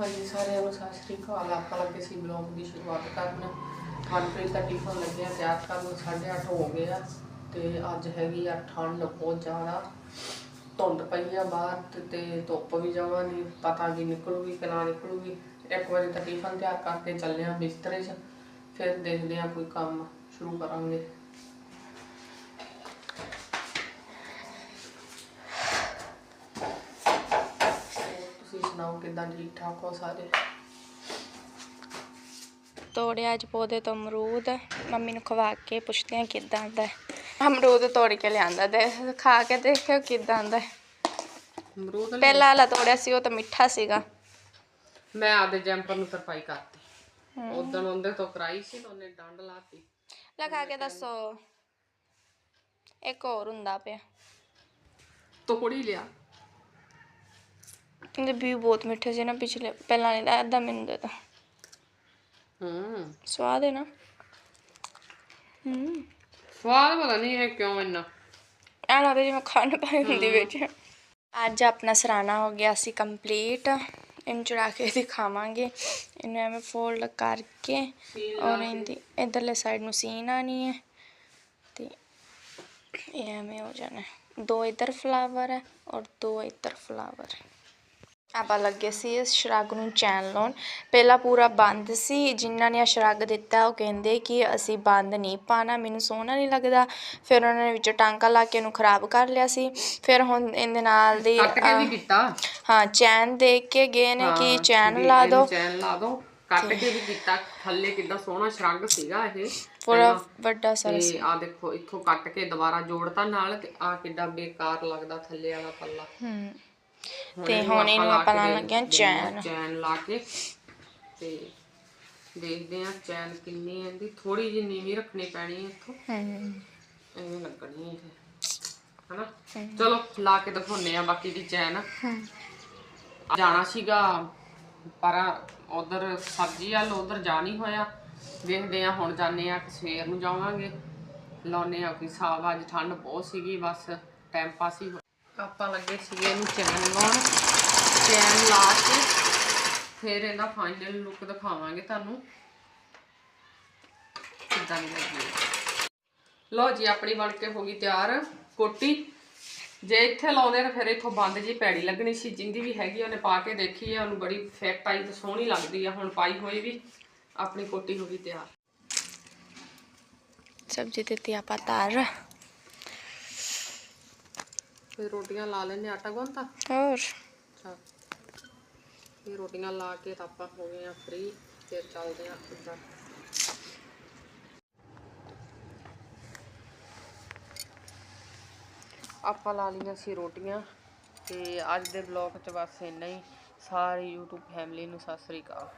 ਹਾਂਜੀ, ਸਾਰਿਆਂ ਨੂੰ ਸਤਿ ਸ਼੍ਰੀ ਅਕਾਲ। ਆਪਾਂ ਲੱਗੇ ਸੀ ਬਲੌਗ ਦੀ ਸ਼ੁਰੂਆਤ ਕਰਨ। ਮਨਪ੍ਰੀਤ ਦਾ ਟਿਫਨ ਲੱਗਿਆ, ਤਿਆਰ ਕਰਨ ਨੂੰ 8:30 ਹੋ ਗਏ ਆ ਤੇ ਅੱਜ ਹੈਗੀ ਆ ਠੰਡ ਬਹੁਤ ਜ਼ਿਆਦਾ। ਧੁੰਦ ਪਈ ਆ ਬਾਹਰ ਤੇ- ਧੁੱਪ ਵੀ ਜਮਾਂ ਨਹੀਂ ਪਤਾ ਨਹੀਂ ਨਿਕਲੂਗੀ ਕਿ ਨਾ ਨਿਕਲੂਗੀ। ਇੱਕ ਵਾਰੀ ਤਾਂ ਟਿਫਨ ਤਿਆਰ ਕਰਕੇ ਚੱਲੇ ਆ ਬਿਸਤਰੇ 'ਚ, ਫਿਰ ਦੇਖਦੇ ਆ ਕੋਈ ਕੰਮ ਸ਼ੁਰੂ ਕਰਾਂਗੇ ਹੋਰ ਤੁਸੀਂ ਸੁਣਾਓ ਕਿਦਾਂ ਠੀਕ ਠਾਕ ਹੋ ਸਾਰੇ? ਤੋੜਿਆ ਅੱਜ ਪੌਦੇ ਤੋਂ ਅਮਰੂਦ। ਮੰਮੀ ਨੂੰ ਖਵਾ ਕੇ ਪੁੱਛਦੇ ਆ ਕਿੱਦਾਂ ਦਾ ਹੈ। ਅਮਰੂਦ ਤੋੜ ਕੇ ਲਿਆਂਦਾ ਤੇ ਖਾ ਕੇ ਦੇਖਿਓ ਕਿੱਦਾਂ ਦਾ ਹੈ। ਅਮਰੂਦ ਪਹਿਲਾ ਵਾਲਾ ਤੋੜਿਆ ਸੀ ਉਹ ਤਾਂ ਮਿੱਠਾ ਸੀਗਾ। ਮੈਂ ਆਪਦੇ ਜੈਂਪਰ ਨੂੰ ਤਰਪਾਈ ਕਰਤੀ। ਉਦੋਂ ਉਹਦੇ ਤੋਂ ਕਰਾਈ ਸੀ ਉਹਨੇ ਡੰਡ ਲਾਤੀ। ਲਗਾ ਕੇ ਦੱਸੋ। ਇੱਕ ਹੋਰ ਹੁੰਦਾ ਪਿਆ। ਤੋੜੀ ਲਿਆ। ਇਹਦੇ ਵੀ ਬਹੁਤ ਮਿੱਠੇ ਸੀ ਨਾ ਪਿਛਲੇ ਪਹਿਲਾਂ ਨਹੀਂ ਅੱਧਾ ਮੈਨੂੰ ਦੇ ਦੋ ਹੂੰ। ਸਵਾਦ ਹੈ ਨਾ? ਹੂੰ। ਸਵਾਦ ਪਤਾ ਨਹੀਂ ਇਹ ਕਿਉਂ ਇੰਨਾ। ਆ ਲੱਗਦਾ ਜਿਵੇਂ ਖੰਡ ਪਾਈ ਹੁੰਦੀ ਵਿੱਚ। ਅੱਜ ਆਪਣਾ ਸਰਾਣਾ ਹੋ ਗਿਆ ਸੀ ਕੰਪਲੀਟ ਇਹਨੂੰ ਚੜਾ ਕੇ ਦਿਖਾਵਾਂਗੇ। ਇਹਨੂੰ ਐਵੇਂ ਫੋਲਡ ਕਰਕੇ ਔਰ ਇਹਦੀ ਇਧਰਲੇ ਸਾਈਡ ਨੂੰ ਸੀਨ ਆਣੀ ਹੈ। ਤੇ ਇਹ ਐਵੇਂ ਹੋ ਜਾਣਾ। ਦੋ ਇਧਰ ਫਲਾਵਰ ਹੈ ਔਰ ਦੋ ਇਧਰ ਫਲਾਵਰ ਹੈ। ਆਪਾਂ ਲੱਗੇ ਸੀ ਇਸ ਸ਼ਰਗ ਨੂੰ ਚੈਨ ਲਾਉਣ। ਪਹਿਲਾਂ ਪੂਰਾ ਬੰਦ ਸੀ ਜਿਨ੍ਹਾਂ ਨੇ ਸ਼ਰਗ ਦਿੱਤਾ ਉਹ ਕਹਿੰਦੇ ਕਿ ਅਸੀਂ ਬੰਦ ਨਹੀਂ ਪਾਣਾ ਮੈਨੂੰ ਸੋਹਣਾ ਨਹੀਂ ਲੱਗਦਾ। ਫਿਰ ਉਹਨਾਂ ਨੇ ਵਿੱਚ ਟਾਂਕਾ ਲਾ ਕੇ ਇਹਨੂੰ ਖਰਾਬ ਕਰ ਲਿਆ ਸੀ। ਫਿਰ ਹੁਣ ਇਹਦੇ ਨਾਲ ਦੀ ਕੱਟ ਕੇ ਵੀ ਅਹ, ਕੀਤਾ? ਹਾਂ ਚੈਨ ਦੇ ਕੇ ਗਏ ਨੇ ਕਿ ਚੈਨ ਲਾ ਦਿਓ। ਚੈਨ ਲਾ ਦੋ ਕੱਟ ਕੇ ਵੀ ਕੀਤਾ ਥੱਲੇ ਕਿੱਦਾਂ ਸੋਹਣਾ ਸ਼ਰੰਗ ਸੀਗਾ ਇਹ। ਪੂਰਾ। ਵੱਡਾ ਸਾਰਾ ਤੇ ਆ ਦੇਖੋ ਇੱਥੋਂ ਕੱਟ ਕੇ ਦੁਬਾਰਾ ਜੋੜਤਾ ਨਾਲ ਆ ਕਿੱਡਾ ਬੇਕਾਰ ਲੱਗਦਾ ਥੱਲੇ ਵਾਲਾ ਪੱਲਾ। ਹੂੰ। ਤੇ ਹੁਣ ਇਹਨੂੰ ਆਪਾਂ ਲਾਉਣ ਲੱਗੇ ਆ, ਚੈਨ। ਚੈਨ ਲਾ ਕੇ। ਤੇ ਦੇਖਦੇ ਆ ਚੈਨ ਕਿੰਨੀ ਇਹਦੀ। ਥੋੜੀ ਜਿਹੀ ਨੀਵੀਂ ਰੱਖਣੀ ਪੈਣੀ ਹੈ ਇੱਥੋਂ। ਹੂੰ ਐਵੇਂ ਲੱਗਣੀ ਹੈ ਹਨਾ? ਚਲੋ ਲਾ ਕੇ ਦਿਖਾਉਨੇ ਆ ਬਾਕੀ ਦੀ ਚੈਨ। ਜਾਣਾ ਸੀਗਾ ਪਰ ਉਧਰ ਸਬਜ਼ੀ ਵੱਲ ਉਧਰ ਜਾ ਨਹੀਂ ਹੋਇਆ। ਵੇਖਦੇ ਆ ਹੁਣ ਜਾਂਦੇ ਆ ਕਿ ਸਵੇਰ ਨੂੰ ਜਾਵਾਂਗੇ। ਲਾਉਨੇ ਆ ਕਿ ਸਾਬ ਅੱਜ ਠੰਡ ਬਹੁਤ ਸੀਗੀ ਬਸ ਟਾਈਮ ਪਾਸ ਹੀ। ਆਪਾਂ ਲੱਗੇ ਸੀਗੇ ਇਹਨੂੰ ਚੈਨ ਲਾਉਣ। ਚੈਨ ਲਾ ਕੇ ਫਿਰ ਇਹਦਾ ਫਾਈਨਲ ਲੁੱਕ ਦਿਖਾਵਾਂਗੇ ਤੁਹਾਨੂੰ। ਕਿੱਦਾਂ ਦੀ ਲੱਗੀ ਹੈ। ਜੀ, ਆਪਣੀ ਬਣ ਕੇ ਹੋ ਗਈ ਤਿਆਰ ਕੋਟੀ। ਜੇ ਇੱਥੇ ਲਾਉਂਦੇ ਤਾਂ ਫਿਰ ਇੱਥੋਂ ਬੰਦ ਜੀ ਪੈੜੀ ਲੱਗਣੀ ਸੀ। ਜਿੰਦੀ ਵੀ ਹੈਗੀ ਉਹਨੇ ਪਾ ਕੇ ਦੇਖੀ ਹੈ ਉਹਨੂੰ ਬੜੀ ਫਿੱਟ ਆਈ ਤੇ ਸੋਹਣੀ ਲੱਗਦੀ ਆ। ਹੁਣ ਪਾਈ ਹੋਈ ਵੀ ਆਪਣੀ ਕੋਟੀ ਹੋ ਗਈ ਤਿਆਰ। ਸਬਜ਼ੀ ਦਿੱਤੀ ਆਪਾਂ ਤਾਰ ਫਿਰ ਰੋਟੀਆਂ ਲਾ ਲੈਨੇ ਆਟਾ ਗੁੰਨਤਾ ਹੋਰ? ਅੱਛਾ। ਇਹ ਰੋਟੀਆਂ ਲਾ ਕੇ ਤਾਂ ਆਪਾਂ ਹੋ ਗਏ ਆ ਫ੍ਰੀ ਫਿਰ ਚੱਲਦੇ ਆ ਉੱਧਰ ਆਪਾਂ ਲਾ ਲਈਆਂ ਸੀ ਰੋਟੀਆਂ ਤੇ ਅੱਜ ਦੇ ਬਲੌਗ 'ਚ ਬਸ ਇੰਨਾ ਹੀ। ਸਾਰੀ YouTube ਫੈਮਿਲੀ ਨੂੰ ਸਤਿ ਸ੍ਰੀ ਅਕਾਲ।